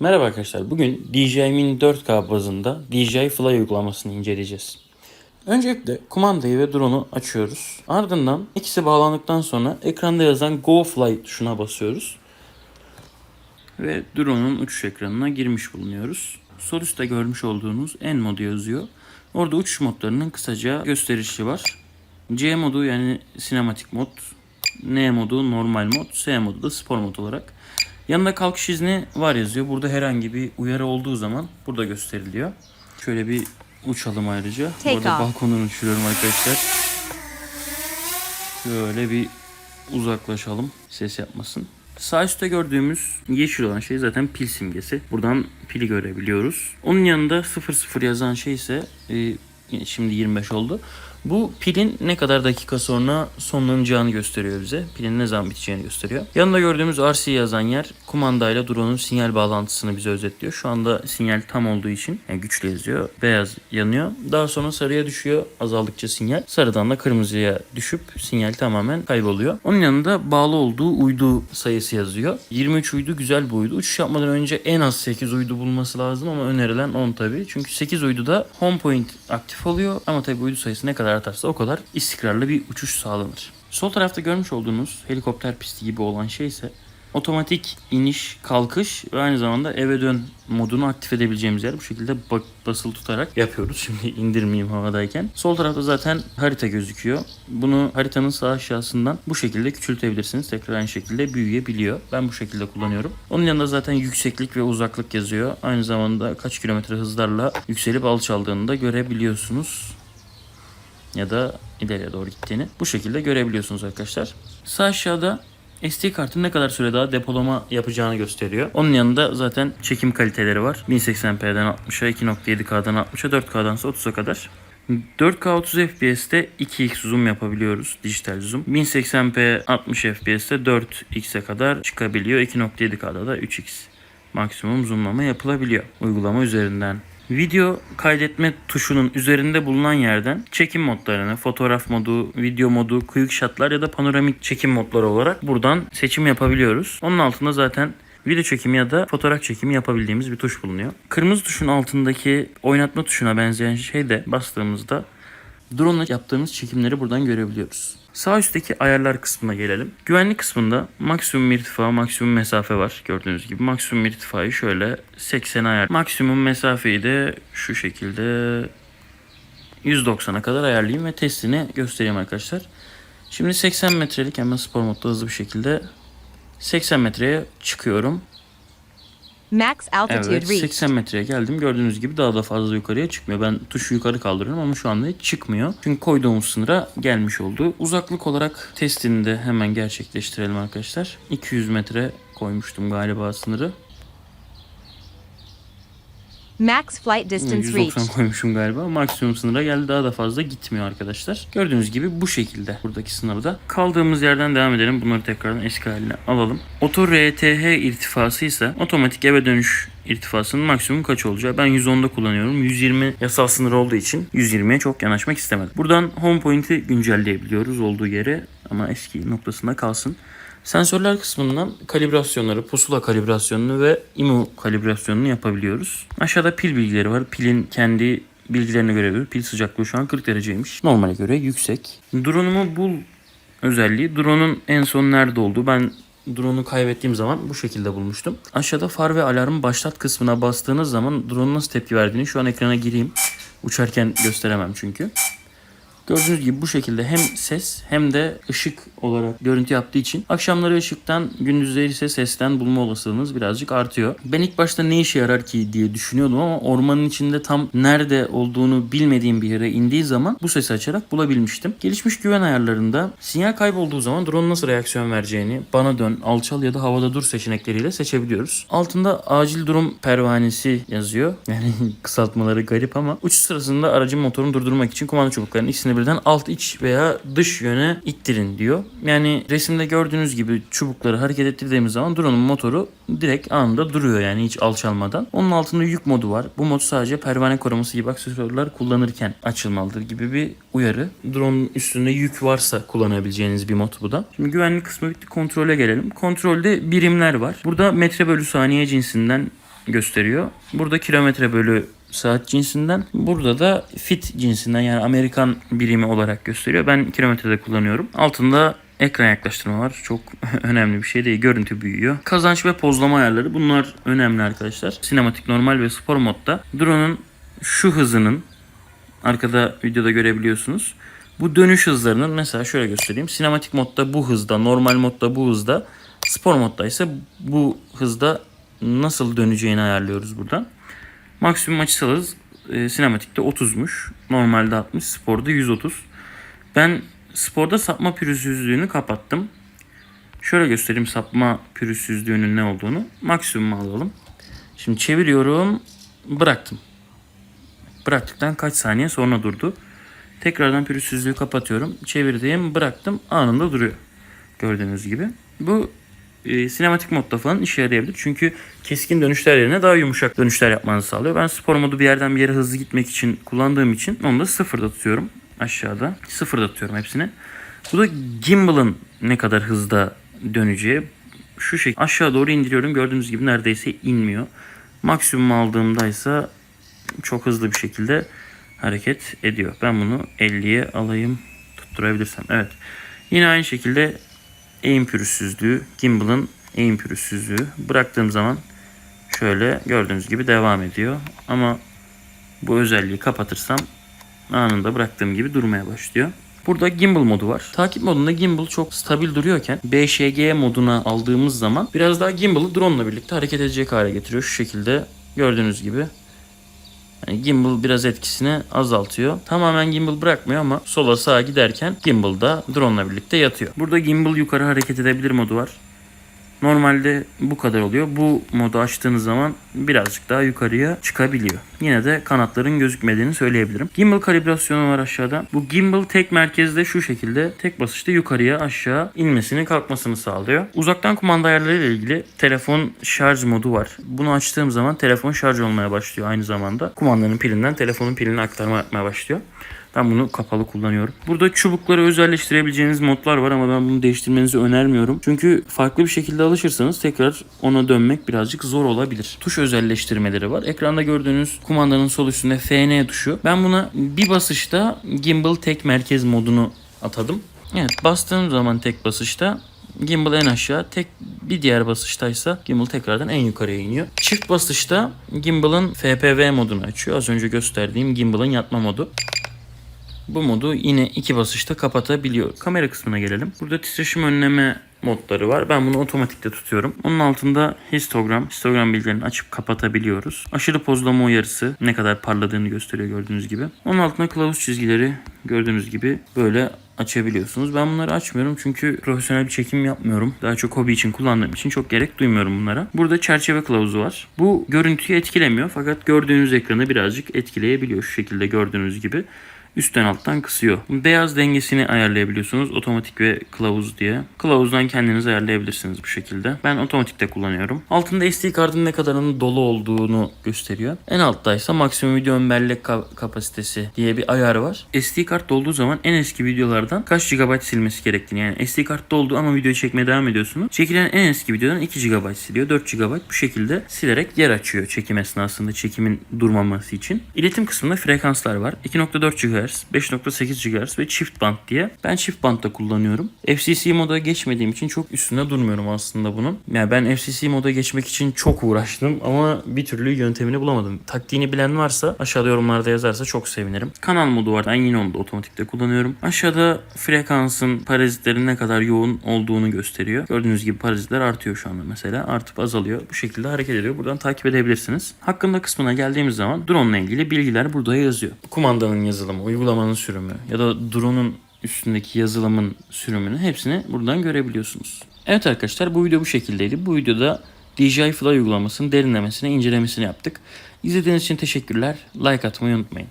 Merhaba arkadaşlar. Bugün DJI Mini 4K bazında DJI Fly uygulamasını inceleyeceğiz. Öncelikle kumandayı ve drone'u açıyoruz. Ardından ikisi bağlandıktan sonra ekranda yazan Go Fly tuşuna basıyoruz. Ve drone'un uçuş ekranına girmiş bulunuyoruz. Sol üstte görmüş olduğunuz N modu yazıyor. Orada uçuş modlarının kısaca gösterişi var. C modu yani sinematik mod, N modu normal mod, S modu da spor mod olarak. Yanında kalkış izni var yazıyor. Burada herhangi bir uyarı olduğu zaman burada gösteriliyor. Şöyle bir uçalım ayrıca. Take Burada off. balkondan uçuruyorum arkadaşlar. Şöyle bir uzaklaşalım. Ses yapmasın. Sağ üstte gördüğümüz yeşil olan şey zaten pil simgesi. Buradan pili görebiliyoruz. Onun yanında 00 yazan şey ise e, şimdi 25 oldu. Bu pilin ne kadar dakika sonra sonlanacağını gösteriyor bize. Pilin ne zaman biteceğini gösteriyor. Yanında gördüğümüz RC yazan yer kumandayla drone'un sinyal bağlantısını bize özetliyor. Şu anda sinyal tam olduğu için yani güçlü yazıyor. Beyaz yanıyor. Daha sonra sarıya düşüyor azaldıkça sinyal. Sarıdan da kırmızıya düşüp sinyal tamamen kayboluyor. Onun yanında bağlı olduğu uydu sayısı yazıyor. 23 uydu güzel bir uydu. Uçuş yapmadan önce en az 8 uydu bulması lazım ama önerilen 10 tabii. Çünkü 8 uyduda home point aktif oluyor ama tabii uydu sayısı ne kadar artarsa o kadar istikrarlı bir uçuş sağlanır. Sol tarafta görmüş olduğunuz helikopter pisti gibi olan şey ise otomatik iniş, kalkış ve aynı zamanda eve dön modunu aktif edebileceğimiz yer. Bu şekilde basılı tutarak yapıyoruz. Şimdi indirmeyeyim havadayken. Sol tarafta zaten harita gözüküyor. Bunu haritanın sağ aşağısından bu şekilde küçültebilirsiniz. Tekrar aynı şekilde büyüyebiliyor. Ben bu şekilde kullanıyorum. Onun yanında zaten yükseklik ve uzaklık yazıyor. Aynı zamanda kaç kilometre hızlarla yükselip alçaldığını da görebiliyorsunuz ya da ileriye doğru gittiğini bu şekilde görebiliyorsunuz arkadaşlar. Sağ aşağıda SD kartın ne kadar süre daha depolama yapacağını gösteriyor. Onun yanında zaten çekim kaliteleri var. 1080p'den 60'a, 2.7K'dan 60'a, 4K'dan 30'a kadar. 4K 30 FPS'te 2x zoom yapabiliyoruz. Dijital zoom. 1080p 60 FPS'te 4x'e kadar çıkabiliyor. 2.7K'da da 3x maksimum zoomlama yapılabiliyor uygulama üzerinden. Video kaydetme tuşunun üzerinde bulunan yerden çekim modlarını, fotoğraf modu, video modu, quick shotlar ya da panoramik çekim modları olarak buradan seçim yapabiliyoruz. Onun altında zaten video çekimi ya da fotoğraf çekimi yapabildiğimiz bir tuş bulunuyor. Kırmızı tuşun altındaki oynatma tuşuna benzeyen şey de bastığımızda drone ile yaptığımız çekimleri buradan görebiliyoruz. Sağ üstteki ayarlar kısmına gelelim. Güvenlik kısmında maksimum irtifa, maksimum mesafe var. Gördüğünüz gibi maksimum irtifayı şöyle 80 ayar. Maksimum mesafeyi de şu şekilde 190'a kadar ayarlayayım ve testini göstereyim arkadaşlar. Şimdi 80 metrelik hemen spor modda hızlı bir şekilde 80 metreye çıkıyorum. Max altitude Evet reached. 80 metreye geldim. Gördüğünüz gibi daha da fazla yukarıya çıkmıyor. Ben tuşu yukarı kaldırıyorum ama şu anda hiç çıkmıyor. Çünkü koyduğumuz sınıra gelmiş oldu. Uzaklık olarak testini de hemen gerçekleştirelim arkadaşlar. 200 metre koymuştum galiba sınırı. Max flight distance 190 reached. koymuşum galiba. Maksimum sınıra geldi. Daha da fazla gitmiyor arkadaşlar. Gördüğünüz gibi bu şekilde buradaki sınırda. Kaldığımız yerden devam edelim. Bunları tekrardan eski haline alalım. Oto RTH irtifası ise otomatik eve dönüş irtifasının maksimum kaç olacağı. Ben 110'da kullanıyorum. 120 yasal sınır olduğu için 120'ye çok yanaşmak istemedim. Buradan home point'i güncelleyebiliyoruz olduğu yere ama eski noktasında kalsın. Sensörler kısmından kalibrasyonları, pusula kalibrasyonunu ve IMU kalibrasyonunu yapabiliyoruz. Aşağıda pil bilgileri var. Pilin kendi bilgilerini görebiliyoruz. Pil sıcaklığı şu an 40 dereceymiş. Normale göre yüksek. Drone'umu bul özelliği. Drone'un en son nerede olduğu. Ben drone'u kaybettiğim zaman bu şekilde bulmuştum. Aşağıda far ve alarm başlat kısmına bastığınız zaman drone'un nasıl tepki verdiğini şu an ekrana gireyim. Uçarken gösteremem çünkü. Gördüğünüz gibi bu şekilde hem ses hem de ışık olarak görüntü yaptığı için akşamları ışıktan gündüzleri ise sesten bulma olasılığınız birazcık artıyor. Ben ilk başta ne işe yarar ki diye düşünüyordum ama ormanın içinde tam nerede olduğunu bilmediğim bir yere indiği zaman bu sesi açarak bulabilmiştim. Gelişmiş güven ayarlarında sinyal kaybolduğu zaman drone nasıl reaksiyon vereceğini bana dön, alçal ya da havada dur seçenekleriyle seçebiliyoruz. Altında acil durum pervanesi yazıyor. Yani kısaltmaları garip ama uçuş sırasında aracın motorunu durdurmak için kumanda çubuklarının ikisini birden alt iç veya dış yöne ittirin diyor. Yani resimde gördüğünüz gibi çubukları hareket ettirdiğimiz zaman drone'un motoru direkt anında duruyor yani hiç alçalmadan. Onun altında yük modu var. Bu mod sadece pervane koruması gibi aksesuarlar kullanırken açılmalıdır gibi bir uyarı. Drone'un üstünde yük varsa kullanabileceğiniz bir mod bu da. Şimdi güvenlik kısmı bitti. Kontrole gelelim. Kontrolde birimler var. Burada metre bölü saniye cinsinden gösteriyor. Burada kilometre bölü saat cinsinden. Burada da fit cinsinden yani Amerikan birimi olarak gösteriyor. Ben kilometrede kullanıyorum. Altında ekran yaklaştırma var. Çok önemli bir şey değil. Görüntü büyüyor. Kazanç ve pozlama ayarları bunlar önemli arkadaşlar. Sinematik, normal ve spor modda drone'un şu hızının arkada videoda görebiliyorsunuz. Bu dönüş hızlarının mesela şöyle göstereyim. Sinematik modda bu hızda, normal modda bu hızda, spor modda ise bu hızda nasıl döneceğini ayarlıyoruz buradan. Maksimum açısal hız e, sinematikte 30'muş. Normalde 60, sporda 130. Ben sporda sapma pürüzsüzlüğünü kapattım. Şöyle göstereyim sapma pürüzsüzlüğünün ne olduğunu. Maksimum alalım. Şimdi çeviriyorum. Bıraktım. Bıraktıktan kaç saniye sonra durdu. Tekrardan pürüzsüzlüğü kapatıyorum. Çevirdiğim bıraktım anında duruyor. Gördüğünüz gibi. Bu e, sinematik modda falan işe yarayabilir. Çünkü keskin dönüşler yerine daha yumuşak dönüşler yapmanızı sağlıyor. Ben spor modu bir yerden bir yere hızlı gitmek için kullandığım için onu da sıfırda tutuyorum aşağıda. Sıfırda tutuyorum hepsini. Bu da gimbal'ın ne kadar hızda döneceği. Şu şekilde aşağı doğru indiriyorum. Gördüğünüz gibi neredeyse inmiyor. Maksimum aldığımda ise çok hızlı bir şekilde hareket ediyor. Ben bunu 50'ye alayım tutturabilirsem. Evet. Yine aynı şekilde eğim pürüzsüzlüğü, gimbal'ın eğim pürüzsüzlüğü bıraktığım zaman şöyle gördüğünüz gibi devam ediyor. Ama bu özelliği kapatırsam anında bıraktığım gibi durmaya başlıyor. Burada gimbal modu var. Takip modunda gimbal çok stabil duruyorken BŞG moduna aldığımız zaman biraz daha gimbal'ı drone ile birlikte hareket edecek hale getiriyor. Şu şekilde gördüğünüz gibi yani gimbal biraz etkisini azaltıyor. Tamamen gimbal bırakmıyor ama sola sağa giderken gimbal da drone ile birlikte yatıyor. Burada gimbal yukarı hareket edebilir modu var. Normalde bu kadar oluyor. Bu modu açtığınız zaman birazcık daha yukarıya çıkabiliyor. Yine de kanatların gözükmediğini söyleyebilirim. Gimbal kalibrasyonu var aşağıda. Bu gimbal tek merkezde şu şekilde tek basışta yukarıya aşağı inmesini kalkmasını sağlıyor. Uzaktan kumanda ayarları ile ilgili telefon şarj modu var. Bunu açtığım zaman telefon şarj olmaya başlıyor aynı zamanda. Kumandanın pilinden telefonun piline aktarma yapmaya başlıyor. Ben bunu kapalı kullanıyorum. Burada çubukları özelleştirebileceğiniz modlar var ama ben bunu değiştirmenizi önermiyorum. Çünkü farklı bir şekilde alışırsanız tekrar ona dönmek birazcık zor olabilir. Tuş özelleştirmeleri var. Ekranda gördüğünüz kumandanın sol üstünde FN tuşu. Ben buna bir basışta gimbal tek merkez modunu atadım. Evet bastığım zaman tek basışta Gimbal en aşağı, tek bir diğer basıştaysa gimbal tekrardan en yukarıya iniyor. Çift basışta gimbal'ın FPV modunu açıyor. Az önce gösterdiğim gimbal'ın yatma modu. Bu modu yine iki basışta kapatabiliyor. Kamera kısmına gelelim. Burada titreşim önleme modları var. Ben bunu otomatikte tutuyorum. Onun altında histogram, histogram bilgilerini açıp kapatabiliyoruz. Aşırı pozlama uyarısı ne kadar parladığını gösteriyor gördüğünüz gibi. Onun altında kılavuz çizgileri gördüğünüz gibi böyle açabiliyorsunuz. Ben bunları açmıyorum çünkü profesyonel bir çekim yapmıyorum. Daha çok hobi için kullandığım için çok gerek duymuyorum bunlara. Burada çerçeve kılavuzu var. Bu görüntüyü etkilemiyor fakat gördüğünüz ekranı birazcık etkileyebiliyor şu şekilde gördüğünüz gibi üstten alttan kısıyor. Beyaz dengesini ayarlayabiliyorsunuz otomatik ve kılavuz diye. Kılavuzdan kendiniz ayarlayabilirsiniz bu şekilde. Ben otomatikte kullanıyorum. Altında SD kartın ne kadarının dolu olduğunu gösteriyor. En altta ise maksimum video ön bellek ka- kapasitesi diye bir ayar var. SD kart dolduğu zaman en eski videolardan kaç GB silmesi gerektiğini yani SD kart doldu ama videoyu çekmeye devam ediyorsunuz. Çekilen en eski videodan 2 GB siliyor. 4 GB bu şekilde silerek yer açıyor çekim esnasında çekimin durmaması için. İletim kısmında frekanslar var. 2.4 GHz, 5.8 GHz ve çift band diye. Ben çift bandda kullanıyorum. FCC moda geçmediğim için çok üstünde durmuyorum aslında bunun. Yani ben FCC moda geçmek için çok uğraştım ama bir türlü yöntemini bulamadım. Taktiğini bilen varsa aşağıda yorumlarda yazarsa çok sevinirim. Kanal modu var. Ben yine onu da otomatikte kullanıyorum. Aşağıda frekansın parazitlerin ne kadar yoğun olduğunu gösteriyor. Gördüğünüz gibi parazitler artıyor şu anda mesela. Artıp azalıyor. Bu şekilde hareket ediyor. Buradan takip edebilirsiniz. Hakkında kısmına geldiğimiz zaman drone ile ilgili bilgiler burada yazıyor. Kumandanın yazılımı, uygulamanın sürümü ya da drone'un üstündeki yazılımın sürümünü hepsini buradan görebiliyorsunuz. Evet arkadaşlar bu video bu şekildeydi. Bu videoda DJI Fly uygulamasının derinlemesine incelemesini yaptık. İzlediğiniz için teşekkürler. Like atmayı unutmayın.